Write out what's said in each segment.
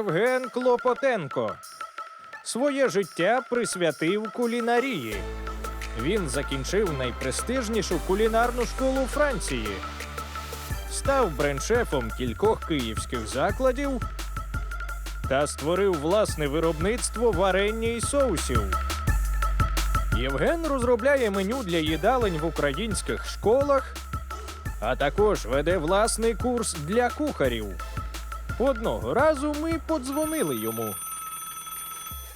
Євген Клопотенко. Своє життя присвятив кулінарії. Він закінчив найпрестижнішу кулінарну школу Франції, став брендшефом кількох київських закладів та створив власне виробництво варення і соусів. Євген розробляє меню для їдалень в українських школах, а також веде власний курс для кухарів. Одного разу ми подзвонили йому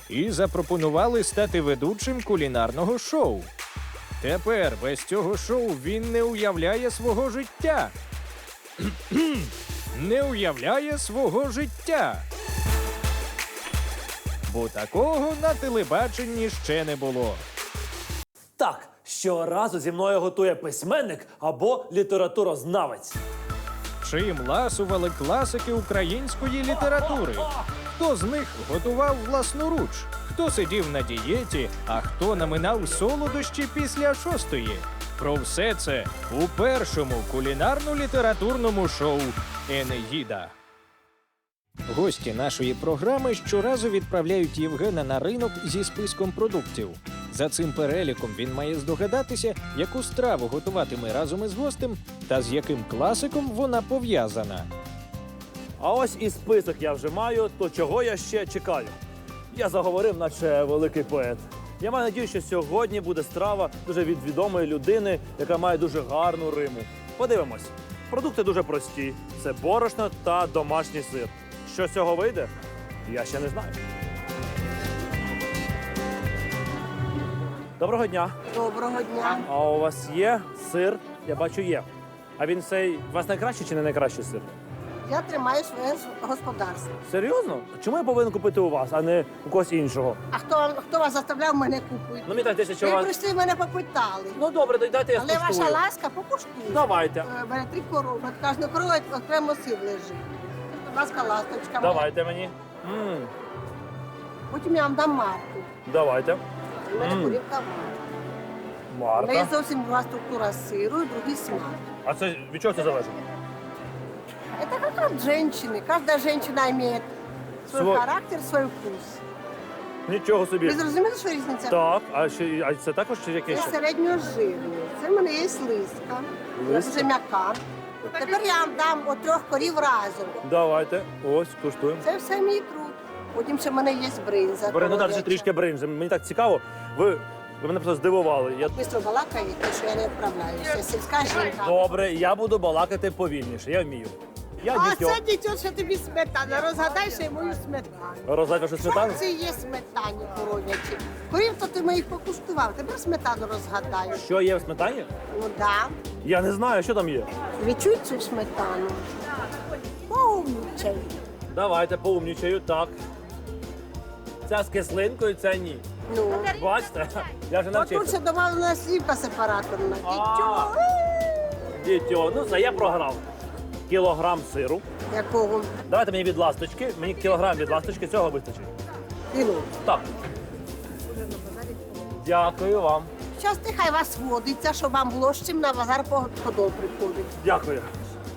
і запропонували стати ведучим кулінарного шоу. Тепер без цього шоу він не уявляє свого життя. не уявляє свого життя. Бо такого на телебаченні ще не було. Так, щоразу зі мною готує письменник або літературознавець. Чим ласували класики української літератури? Хто з них готував власноруч? Хто сидів на дієті, а хто наминав солодощі після шостої? Про все це у першому кулінарно-літературному шоу Енеїда. Гості нашої програми щоразу відправляють Євгена на ринок зі списком продуктів. За цим переліком він має здогадатися, яку страву готуватиме разом із гостем та з яким класиком вона пов'язана. А ось і список я вже маю, то чого я ще чекаю? Я заговорив, наче великий поет. Я маю надію, що сьогодні буде страва дуже від відомої людини, яка має дуже гарну риму. Подивимось. Продукти дуже прості: це борошно та домашній сир. Що з цього вийде? Я ще не знаю. Доброго дня. Доброго дня. А у вас є сир? Я бачу, є. А він цей у вас найкращий чи не найкращий сир? Я тримаю своє господарство. Серйозно? Чому я повинен купити у вас, а не у когось іншого? А хто хто вас заставляв мене купити? Ну, мені так здається, що Ви у вас. прийшли мене попитали. Ну добре, дайте я Але скуштую. ваша ласка покуштує. Давайте. Е, Бере три корови, кожна корова окремо сир лежить. Будь ласка, ласточка. Давайте мені. м Потім я вам дам марку. давайте. У мене Мм. курівка марка. У неї зовсім друга структура сиру і другий смак. А це від чого це залежить? Это как от женщины. Каждая женщина имеет свой Сво- характер, свой вкус. Нічого собі. Ви зрозуміли, що різниця? Так, а ще а це також чи яке Це ще? середньожирний. Це в мене є листка. Листка? Дуже м'яка. Тепер я вам дам от трьох корів разом. Давайте. Ось, куштуємо. Це все мій труд. Потім ще в мене є бринза. Бери, ну далі трішки бринзи. Мені так цікаво. Ви, ви мене просто здивували. Я... Бистро балакаєте, що я не вправляюся. Сільська жінка. Добре, я буду балакати повільніше. Я вмію. Я А дітьо. це дітьо, що тобі сметана. Розгадай ще й мою сметану. Роздать вашу сметану? Це є сметані коронячі. Корів, то ти моїх покуштував. Тепер сметану розгадаю. Що є в сметані? Ну да. Я не знаю, що там є. Відчуй цю сметану. Повнічай. Давайте поумнічаю, так. Ця з кислинкою, ця ні. Ну. Бачите? Я вже От тут навчився. ще додавлена слівка сепараторна. А. Дітьо. Дітьо, ну це я програв. Кілограм сиру. Якого? Давайте мені від ласточки. Мені кілограм від ласточки, цього вистачить. Кину. Так. Дякую вам. Зараз нехай вас водиться, щоб вам було з чим на базар по подол приходить. Дякую.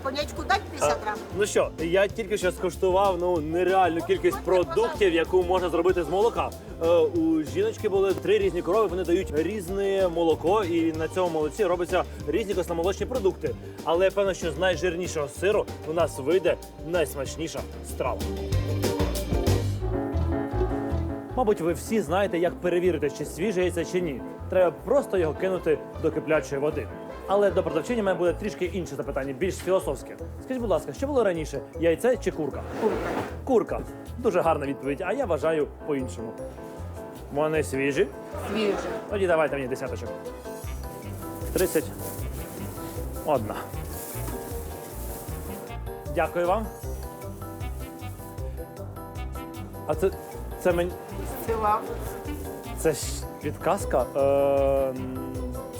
Конячку дать 50 грам? Ну що, я тільки що скуштував ну нереальну кількість продуктів, яку можна зробити з молока. Е, у жіночки були три різні корови. Вони дають різне молоко, і на цьому молоці робляться різні кисломолочні продукти. Але я певно, що з найжирнішого сиру у нас вийде найсмачніша страва. Мабуть, ви всі знаєте, як перевірити, чи свіже яйце чи ні. Треба просто його кинути до киплячої води. Але до продавчині мене буде трішки інше запитання, більш філософське. Скажіть, будь ласка, що було раніше? Яйце чи курка? Курка. Курка. Дуже гарна відповідь, а я вважаю по-іншому. Вони свіжі. Свіже. Тоді давайте мені десяточок. 30. Одна. Дякую вам. А це. Це мені. Це вам. Це ж підказка. Е,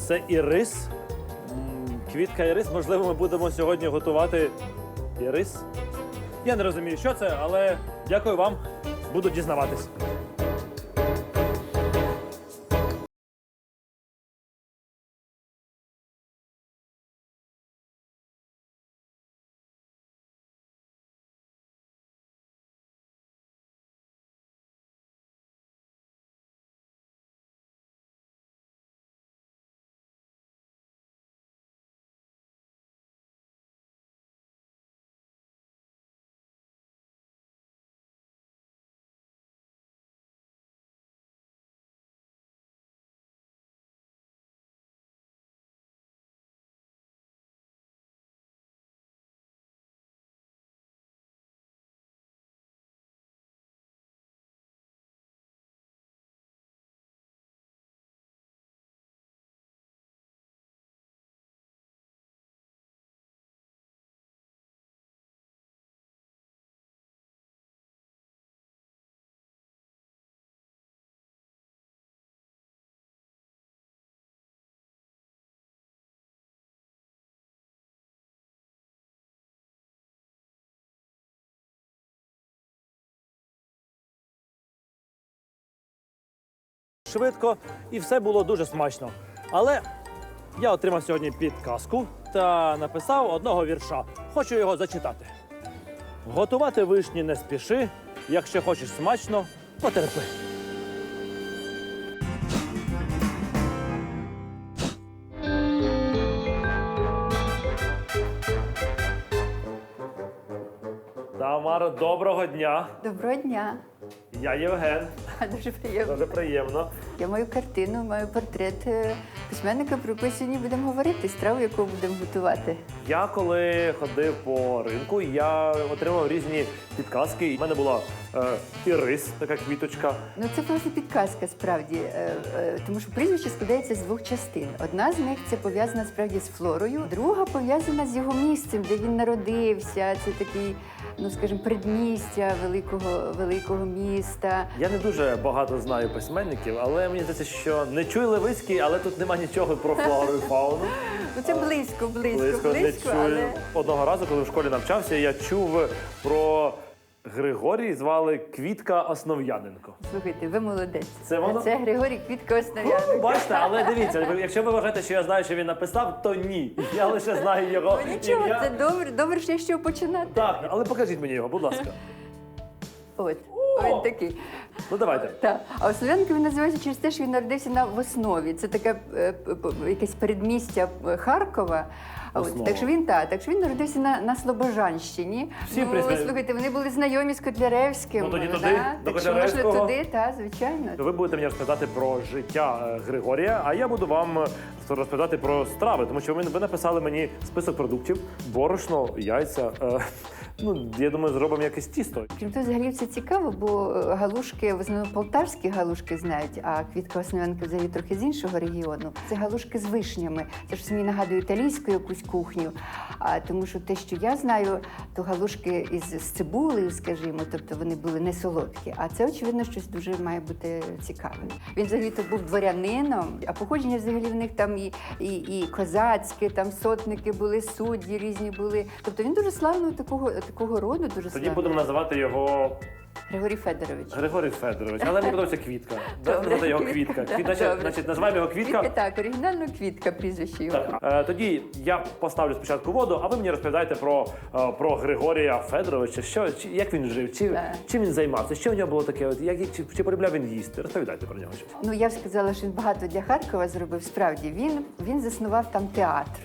це і рис. Квітка і рис. Можливо, ми будемо сьогодні готувати і рис. Я не розумію, що це, але дякую вам. Буду дізнаватись. Швидко і все було дуже смачно. Але я отримав сьогодні підказку та написав одного вірша. Хочу його зачитати. Готувати вишні не спіши, якщо хочеш смачно, потерпи. Тамара, доброго дня. Доброго дня. Я Євген. Дуже приємно. Дуже приємно. Я маю картину, маю портрет е, письменника. Про який сьогодні будемо говорити, страву, яку будемо готувати. Я коли ходив по ринку, я отримав різні підказки. У мене була е, і рис, така квіточка. Ну це власне підказка справді, е, е, тому що прізвище складається з двох частин. Одна з них це пов'язана справді з флорою, друга пов'язана з його місцем, де він народився. Це такий, ну скажімо, предмістя великого великого міста. Я не дуже багато знаю письменників, але мені здається, що не чуй Левицький, але тут нема нічого про флору і фауну. Ну це близько, близько, Близько не близько, чую. але Одного разу, коли в школі навчався, я чув про Григорій, звали Квітка Основ'яненко. слухайте, ви молодець. Це воно? Це Григорій Квітка Основ'яненко. Бачите, але дивіться, якщо ви вважаєте, що я знаю, що він написав, то ні. Я лише знаю його Ну, Нічого, ім'я. це добре, добре, що що починати. Так, але покажіть мені його, будь ласка. От, він такий. Ну давайте. Так. А Основ'янко він називається через те, що він народився на в основі. Це таке е, п- якесь передмістя е, Харкова. От, так що він так, так що він народився на, на Слобожанщині. Всі ну, призна- слухайте, вони були знайомі з Котляревським. Ну, тоді да? до так що можна туди, та звичайно. Ви будете мені розповідати про життя е, Григорія, а я буду вам е, розповідати про страви, тому що ви, написали мені список продуктів: борошно, яйця. е, ну, я думаю, зробимо якесь тісто. Крім того, взагалі це цікаво, бо е, галушки, в основному полтавські галушки знають, а квітка Основ'янка взагалі трохи з іншого регіону. Це галушки з вишнями. Це ж мені нагадує італійську якусь кухню. А тому що те, що я знаю, то галушки із з цибулею, скажімо, тобто вони були не солодкі. А це очевидно щось дуже має бути цікаве. Він взагалі то був дворянином, а походження взагалі в них там і, і, і козацьке, там сотники були, судді різні були. Тобто він дуже славного такого, такого роду, дуже Тоді славний. будемо називати його Григорій Федорович. Григорій Федорович, але мені подобається квітка. Давайте Добре, його Квітка, квітка. Квіт- значить, добре. значить, називаємо його квітка. Квітка, так, оригінально квітка прізвище його. Так, е, тоді я поставлю спочатку воду, а ви мені розповідаєте про, е, про Григорія Федоровича, що, чи, як він жив, чи, Так. чим він займався, що в нього було таке, от, як, чи, чи полюбляв він їсти. Розповідайте про нього щось. Ну я б сказала, що він багато для Харкова зробив. Справді він, він заснував там театр.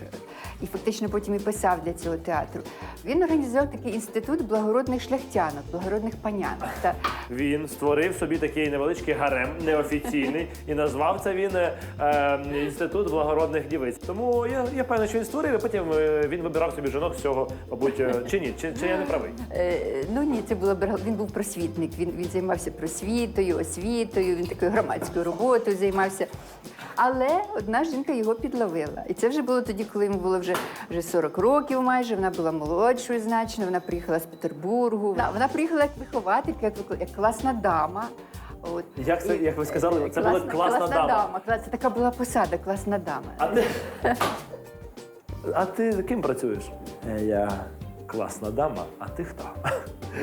І фактично потім і писав для цього театру. Він організував такий інститут благородних шляхтянок, благородних панянок. Та Він створив собі такий невеличкий гарем неофіційний і назвав це він е, е, інститут благородних дівиць. Тому я, я певний, що він створив, і потім е, він вибирав собі жінок з цього, мабуть, е, чи ні, чи, чи я не правий. Е, ну ні, це було він був просвітник. Він, він займався просвітою, освітою, він такою громадською роботою займався. Але одна жінка його підловила. І це вже було тоді, коли йому було вже, вже 40 років майже. Вона була молодшою значно, вона приїхала з Петербургу. Вона, вона приїхала як вихователька, як, як класна дама. От. Як це- як ви сказали, це була класна дама. Клас- Це така була посада, класна дама. А ти, а ти ким працюєш? Е, Я Класна дама, а ти хто?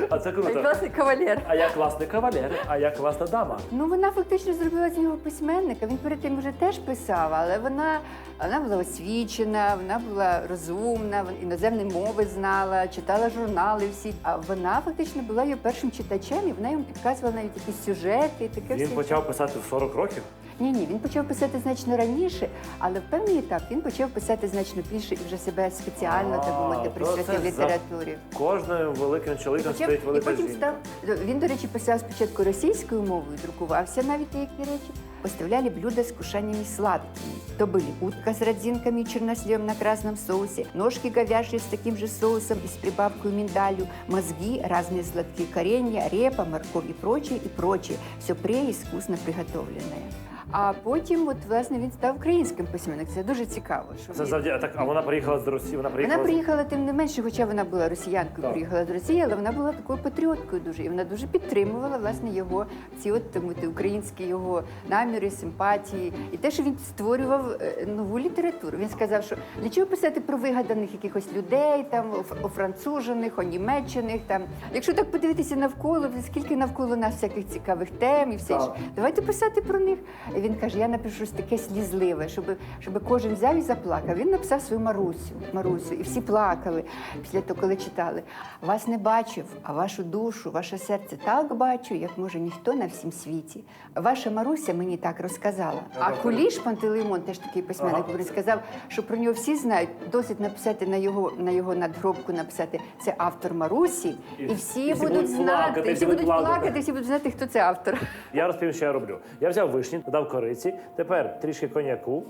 А це круто. класний кавалер. А я класний кавалер, а я класна дама. Ну, вона фактично зробила з нього письменника. Він перед тим вже теж писав, але вона, вона була освічена, вона була розумна, вон- іноземні мови знала, читала журнали всі. А вона фактично була його першим читачем, і вона йому підказувала навіть якісь сюжети. і Таке Він все. почав писати в 40 років. Ні, ні, він почав писати значно раніше, але в певний етап він почав писати значно більше і вже себе спеціально, так би мовити, присвятив літературі. Кожним великим чоловіком Почав, стоїть і велика потім жінка. став він, до речі, писав спочатку російською мовою, друкувався навіть деякі речі. Поставляли блюда с кушаниями сладкими. То были утка с родзинками и черносливом на красном соусе, ножки говяжьи с таким же соусом и с прибавкой миндалю, мозги, разные сладкие коренья, репа, морковь и прочее, и прочее. Все преискусно приготовленное. А потім, от власне, він став українським письменником. Це дуже цікаво. Що Це він- завдяки так. А вона приїхала з Росії. Вона приїхала. вона приїхала тим не менше, хоча вона була росіянкою, Так. приїхала з Росії, але вона була такою патріоткою дуже. І вона дуже підтримувала власне його ці от от, українські його наміри, симпатії. І те, що він створював е, нову літературу. Він сказав, що для чого писати про вигаданих якихось людей, там оф- офранцужених, онімечених. Там якщо так подивитися навколо, скільки навколо нас всяких цікавих тем і все інше. Давайте писати про них. І він каже: я напишу щось таке слізливе, щоб, щоб кожен взяв і заплакав. Він написав свою Марусю, Марусю, і всі плакали після того, коли читали. Вас не бачив, а вашу душу, ваше серце так бачу, як може ніхто на всім світі. Ваша Маруся мені так розказала. А Куліш Пантелеймон, теж такий письменник, Ага. він сказав, що про нього всі знають. Досить написати на його на його надгробку, написати це автор Марусі, І- і всі і будуть будуть знати, плакати, всі будуть плакати. плакати, всі будуть знати, хто це автор. Я розповім, що я роблю. Я взяв вишні, додав кориці, тепер трішки коньяку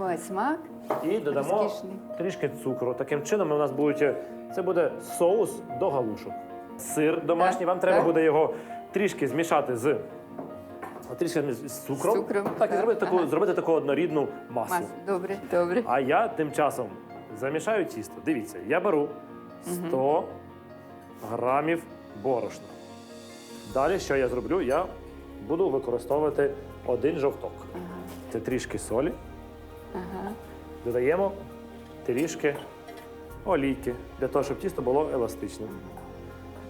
Ой, смак. і додамо Розкішний. трішки цукру. Таким чином у нас будуть це буде соус до галушок. Сир домашній. Так, Вам треба так. буде його трішки змішати з. Трішки з цукром, З цукром, так, і зробити таку, ага. зробити таку однорідну масу. Мас. Добре, добре. А я тим часом замішаю тісто. Дивіться, я беру 100 грамів борошна. Далі, що я зроблю? Я буду використовувати один жовток. Це трішки солі. Ага. Додаємо трішки олійки для того, щоб тісто було еластичним.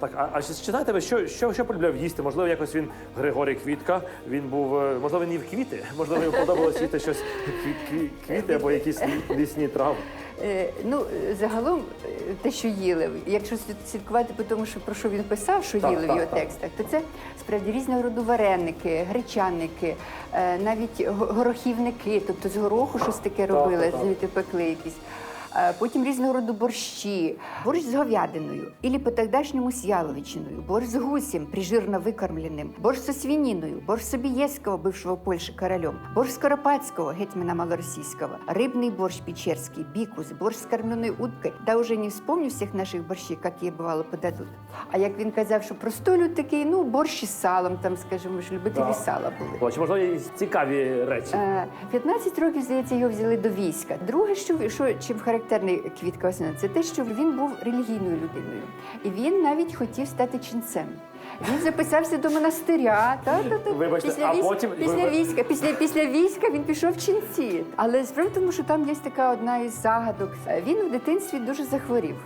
Так, а, а чи знаєте ви, що, що, що полюбляв їсти? Можливо, якось він Григорій Квітка. Він був, е, можливо, він їв квіти, можливо, йому подобалося їсти щось квіт- кві- квіти або якісь лі- лісні трави. Е, ну, е, загалом, е, те, що їли, якщо слід- слідкувати по тому, що про що він писав, що Так, їли в його так. текстах, то це справді різного роду вареники, гречаники, е, навіть го- горохівники, тобто з гороху щось таке робили, так, так. розумієте, пекли якісь. Е, Потім різного роду борщі, борщ з говядиною, ілі по-тогдашньому з яловичиною, борщ з гусем, прижирно викормленим, борщ со свининою, борщ Собієцького, бывшего в Польше королем, борщ Скоропадского, гетьмана малороссийского, рыбный борщ печерский, бикус, борщ з кормленой уткой. Да уже не вспомню всіх наших борщів, які бувало подадуть. А як він казав, що простолю такий, ну, борщ із салом, там, скажімо, ж любителі Да. сала були. О, Чи можливо є цікаві речі? Е, 15 років, здається, його взяли до війська. Друге, що, що чим характерний Квітка Васильівна, це те, що він був релігійною людиною. І він навіть хотів стати ченцем. Він записався до монастиря. Та, та, та. Вибачте, після, а військ- потім- після війська, після, після війська він пішов в ченці. Але справа в тому, що там є така одна із загадок. Він в дитинстві дуже захворів.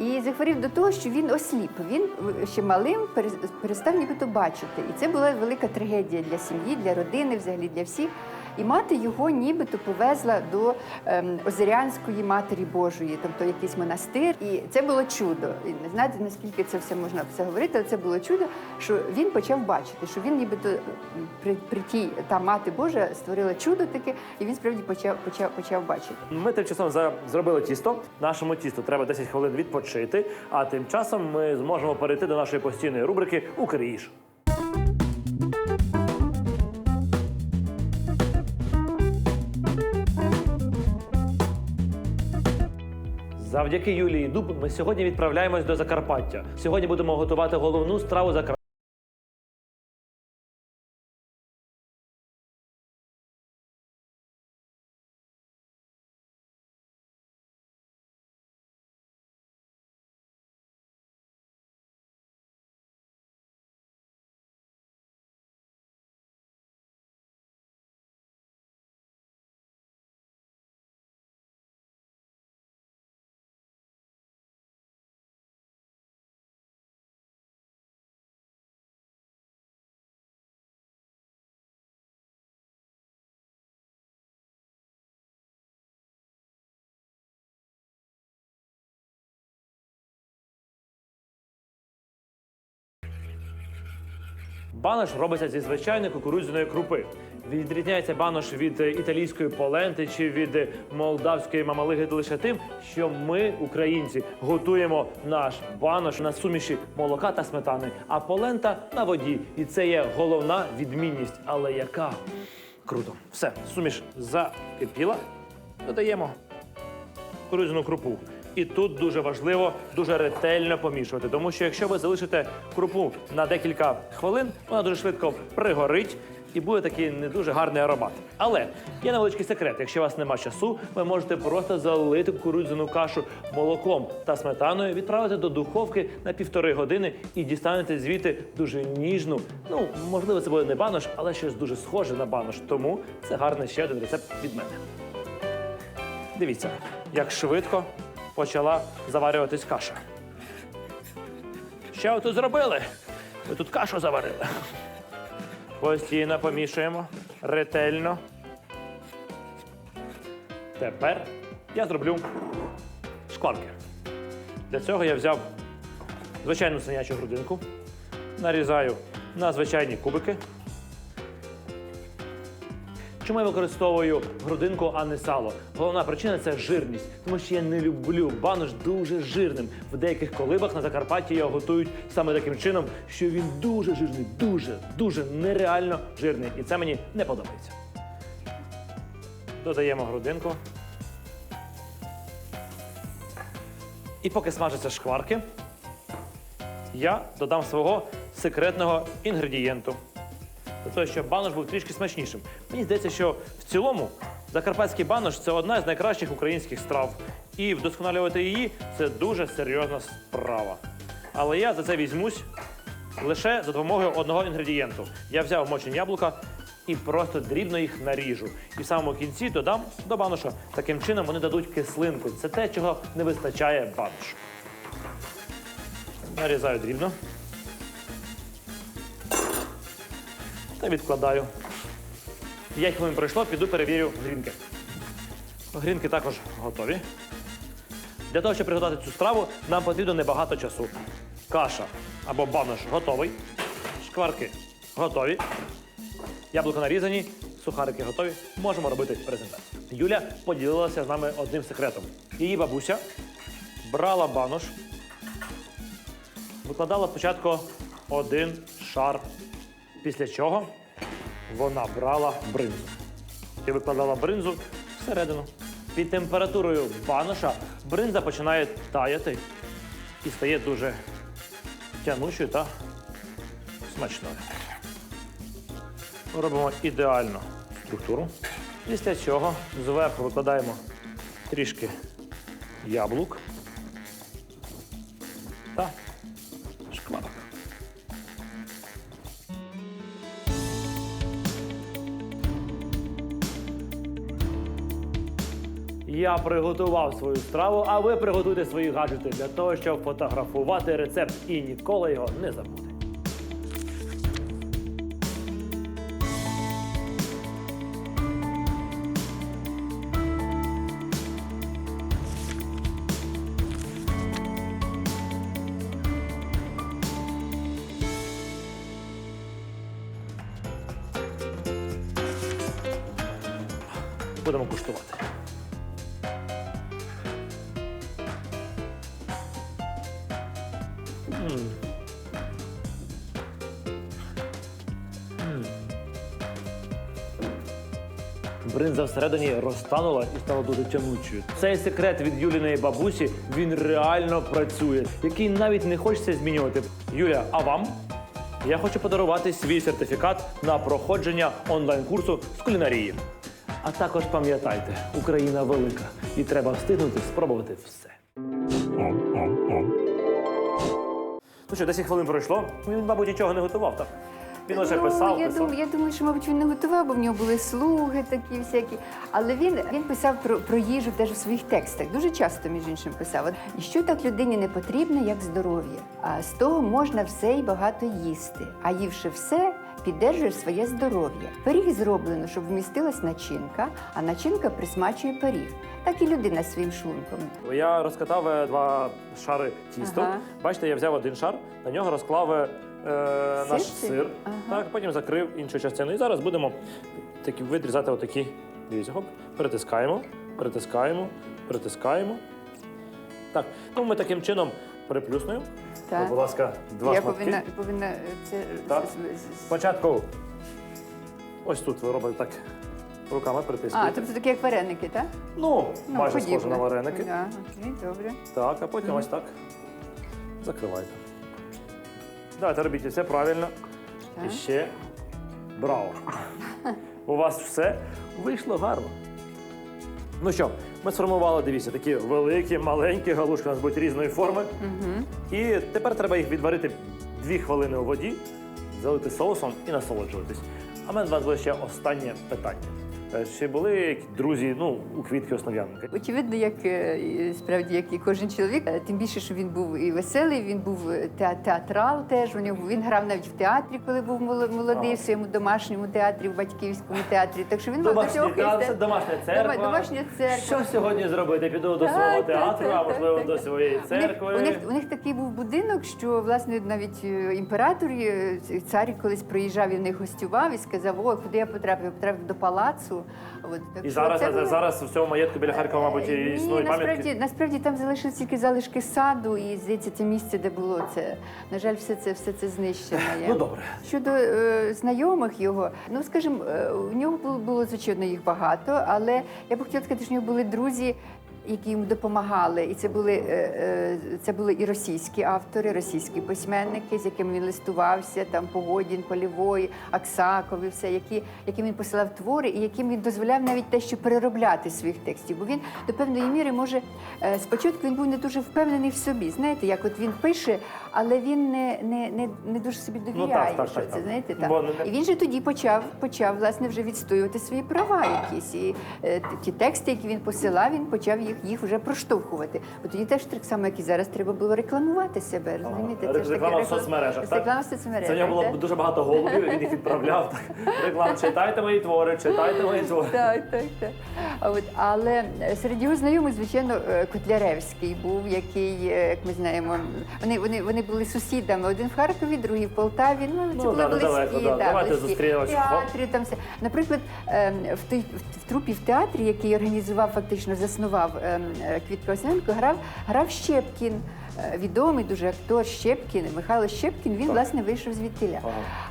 І захворів до того, що він осліп. Він ще малим перестав нібито бачити. І це була велика трагедія для сім'ї, для родини, взагалі для всіх. І мати його нібито повезла до ем, Озерянської Матері Божої, тобто якийсь монастир. І це було чудо. І не знаєте, наскільки це все можна все говорити, але це було чудо, що він почав бачити, що він нібито при, при тій та мати Божа створила чудо таке, і він справді почав, почав, почав бачити. Ми тим часом за- зробили тісто. Нашому тісту треба 10 хвилин відпочити, а тим часом ми зможемо перейти до нашої постійної рубрики Укріж. Завдяки Юлії Дуб ми сьогодні відправляємось до Закарпаття. Сьогодні будемо готувати головну страву Закарпаття. Банош робиться зі звичайної кукурудзяної крупи. Відрізняється банош від е, італійської поленти чи від е, молдавської мамалиги лише тим, що ми, українці, готуємо наш банош на суміші молока та сметани, а полента на воді. І це є головна відмінність. Але яка? Круто. Все, суміш закипіла. Додаємо кукурудзяну крупу. І тут дуже важливо дуже ретельно помішувати, тому що якщо ви залишите крупу на декілька хвилин, вона дуже швидко пригорить. і буде такий не дуже гарний аромат. Але є невеличкий секрет. Якщо у вас нема часу, ви можете просто залити кукурудзяну кашу молоком та сметаною, відправити до духовки на півтори години і дістанете звідти дуже ніжну. Ну, можливо, це буде не банош, але щось дуже схоже на банош. Тому це гарний ще один рецепт від мене. Дивіться, як швидко почала заварюватись каша. Що ви тут зробили? Ви тут кашу заварили. Постійно помішуємо ретельно. Тепер я зроблю шкварки. Для цього я взяв звичайну свинячу грудинку, нарізаю на звичайні кубики. Чому я використовую грудинку, а не сало? Головна причина це жирність, тому що я не люблю банош дуже жирним. В деяких колибах на Закарпатті його готують саме таким чином, що він дуже жирний, дуже, дуже нереально жирний. І це мені не подобається. Додаємо грудинку. І поки смажаться шкварки, я додам свого секретного інгредієнту для того, щоб банош був трішки смачнішим. Мені здається, що в цілому закарпатський банош це одна з найкращих українських страв. І вдосконалювати її це дуже серйозна справа. Але я за це візьмусь лише за допомогою одного інгредієнту. Я взяв мочені яблука і просто дрібно їх наріжу. І в самому кінці додам до баноша. Таким чином вони дадуть кислинку. Це те, чого не вистачає баношу. Нарізаю дрібно. Та відкладаю. 5 хвилин пройшло, піду перевірю грінки. Грінки також готові. Для того, щоб приготувати цю страву, нам потрібно небагато часу. Каша або банош готовий. Шкварки готові. Яблука нарізані, сухарики готові. Можемо робити презентацію. Юля поділилася з нами одним секретом. Її бабуся брала банош, викладала спочатку один шар Після чого вона брала бринзу і викладала бринзу всередину. Під температурою баноша бринза починає таяти і стає дуже тянучою та смачною. Робимо ідеальну структуру. Після цього зверху викладаємо трішки яблук Я приготував свою страву, а ви приготуйте свої гаджети для того, щоб фотографувати рецепт і ніколи його не забути. Будемо куштувати. Бринза всередині розтанула і стала дуже тянучою. Цей секрет від Юліної бабусі він реально працює, який навіть не хочеться змінювати. Юля, а вам? Я хочу подарувати свій сертифікат на проходження онлайн-курсу з кулінарії. А також пам'ятайте, Україна велика і треба встигнути спробувати все. Ну що, 10 хвилин пройшло. Він, мабуть, нічого не готував, так? Він писав, Ну, я, писав. думаю, я думаю, що, мабуть, він не готував, бо в нього були слуги такі всякі. Але він, він писав про, про їжу теж у своїх текстах. Дуже часто, між іншим, писав. І що так людині не потрібно, як здоров'я. А з того можна все і багато їсти. А ївши все, піддержуєш своє здоров'я. Пиріг зроблено, щоб вмістилась начинка, а начинка присмачує пиріг. Так і людина своїм шлунком. Я розкатав е, два шари тісто. Ага. Бачите, я взяв один шар, на нього розклав е, наш сир. Ага. Так, потім закрив іншу частину. І зараз будемо такі відрізати отакі. Дивіться, хоп, перетискаємо, перетискаємо, перетискаємо. Так, ну ми таким чином приплюснуємо. Так. Будь ласка, два я шматки. повинна, повинна е, це Так. з- з- з- Спочатку ось тут ви робите так руками А, тобто такі як вареники, так? Ну, Ну, майже схоже на вареники. Да, окей, добре. Так, а потім ось так. Закривайте. Давайте робіть все правильно. І ще. Браво! У вас все вийшло гарно. Ну що, ми сформували, дивіться, такі великі, маленькі галушки у нас будуть різної форми. І тепер треба їх відварити дві хвилини у воді, залити соусом і насолоджуватись. А в мене до вас буде ще останнє питання. Е, Чи були друзі ну, у квітки Основ'яненка? Очевидно, як е, справді, як і кожен чоловік, е, тим більше, що він був і веселий, він був е, театрал теж. У нього він грав навіть в театрі, коли був моло- молодий, в своєму домашньому театрі, в батьківському театрі. Так що він мав до цього театр, домашня церква. Домашня церква. Що сьогодні зробити? Піду до свого театру, а можливо до своєї церкви. у, них, у них такий був будинок, що власне навіть е, імператор, е, цар колись приїжджав і в них гостював і сказав: О, куди я потрапив? Я потрапив до палацу. От, так І що зараз, це було- зараз в цьому маєтку біля Харкова, мабуть, і Ні, існують насправді, пам'ятки. насправді там залишились тільки залишки саду, і здається, це місце, де було це. На жаль, все це все це знищено. є. Ну добре. Щодо е, знайомих його, ну скажімо, е, у нього було, було звичайно їх багато, але я б хотіла сказати, що в нього були друзі. Які йому допомагали, і це були е, е, це були і російські автори, російські письменники, з якими він листувався, там Погодін, Полівой, Аксаков і все, які, яким він посилав твори, і яким він дозволяв навіть те, що переробляти своїх текстів. Бо він до певної міри може е, спочатку він був не дуже впевнений в собі. Знаєте, як от він пише, але він не, не, не, не дуже собі довіряє. Ну, так, так, що так, це так. знаєте, так. Бо І він же тоді почав, почав власне вже відстоювати свої права якісь. І ті тексти, які він посилав, він почав їх, їх вже проштовхувати. Бо тоді теж так само, як і зараз, треба було рекламувати себе. Розумієте? Це ж реклама в соцмережах. так? Реклама в соцмережах. Це в нього було так. дуже багато голубів, він їх відправляв. Так. Реклам, читайте мої твори, читайте мої твори. Так, так, так. От, але е, серед його знайомих, звичайно, е, Котляревський був, який, е, як ми знаємо, вони, вони, вони були сусідами. Один в Харкові, другий в Полтаві. Ну, це Ну, були да, близькі. да. Давайте близькі. театрі там все. Наприклад, е, в, той, в трупі в театрі, який організував, фактично заснував е, е, Квітка Осенко, грав, грав Щепкін. Е, Відомий дуже актор Щепкін, Михайло Щепкін, він, власне, вийшов звідтіля.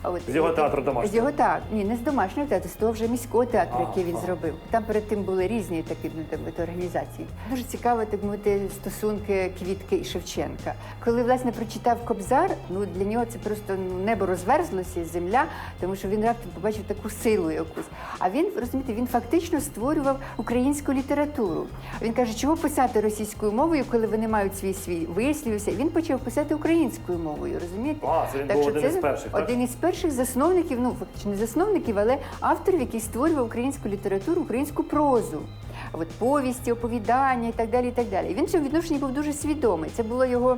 Ага. З його театру домашнього? З його так, ні, не з домашнього театру, з того вже міського театру, Ага, який він ага. зробив. Там перед тим були різні такі ну, мовити, організації. Дуже цікаво, так мовити, стосунки Квітки і Шевченка. Коли власне прочитав Кобзар, ну для нього це просто ну, небо розверзлося, земля, тому що він раптом побачив таку силу якусь. А він розумієте, він фактично створював українську літературу. Він каже, чого писати російською мовою, коли вони мають свій свій вислівся. Він почав писати українською мовою, розумієте? А, це він був що один із перших, так? Один із перших засновників, ну фактично не засновників, але авторів, який створював українську літературу, українську прозу. От повісті, оповідання і так далі. І так далі. І він в цьому відношенні був дуже свідомий. Це було його.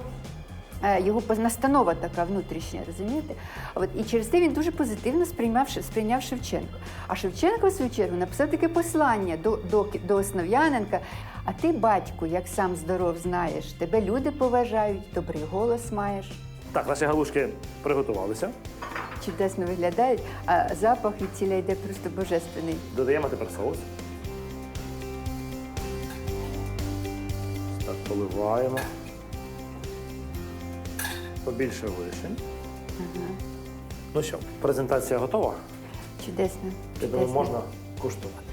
Е, Його настанова така внутрішня, розумієте? От і через те він дуже позитивно сприймав сприйняв Шевченко. А Шевченко, в свою чергу, написав таке послання до, до, до Основ'яненка. А ти, батьку, як сам здоров знаєш, тебе люди поважають, добрий голос маєш. Так, наші галушки приготувалися. чудесно виглядають, а запах від ціля йде просто божественний. Додаємо тепер соус. Так, поливаємо. Побільше вишень. Ну що, презентація готова? Чудесно. Я думаю, чудесно. можна куштувати.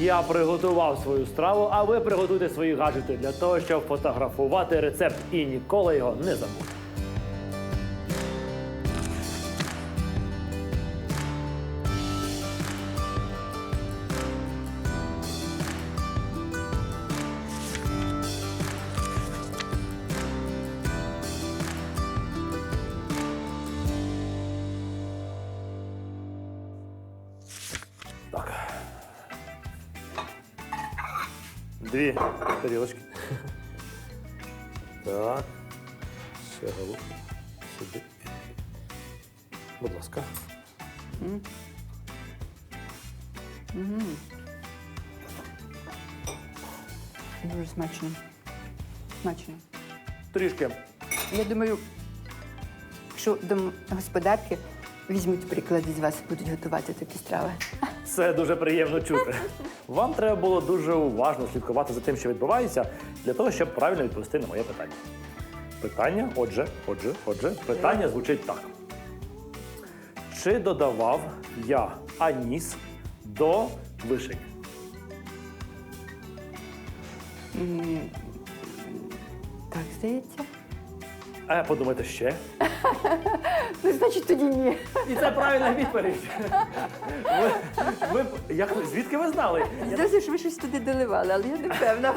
Я приготував свою страву, а ви приготуйте свої гаджети для того, щоб фотографувати рецепт і ніколи його не забути. Так. Дві тарілочки. Так. Ще головку. Сюди. Будь ласка. Дуже смачно. Смачно. Трішки. Я думаю, якщо домогосподарки візьмуть приклад із вас і будуть готувати такі страви. Це дуже приємно чути. Вам треба було дуже уважно слідкувати за тим, що відбувається, для того, щоб правильно відповісти на моє питання. Питання, отже, отже, отже, питання звучить так. Чи додавав я аніс до вишень? Так, здається. А подумайте ще. Ну, значить, тоді ні. І це правильна відповідь. Ви, ви, як, ви- звідки ви знали? Здається, що ви щось туди доливали, але я не певна.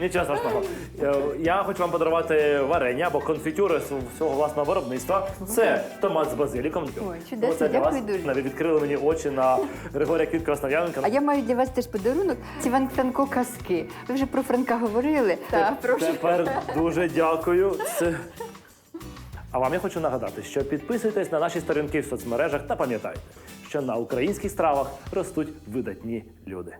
Нічого страшного. Е, Я хочу вам подарувати варення або конфітюри з свого власного виробництва. Це томат з базиліком. Ой, чудесно, Оце для дякую вас. дуже. Навіть відкрили мені очі на Григорія Квіт Краснояренка. А я маю для вас теж подарунок. Це Іван Франко казки. Ви вже про Франка говорили. Так, прошу. Тепер дуже дякую. Це... А вам я хочу нагадати, що підписуйтесь на наші сторінки в соцмережах та пам'ятайте, що на українських стравах ростуть видатні люди.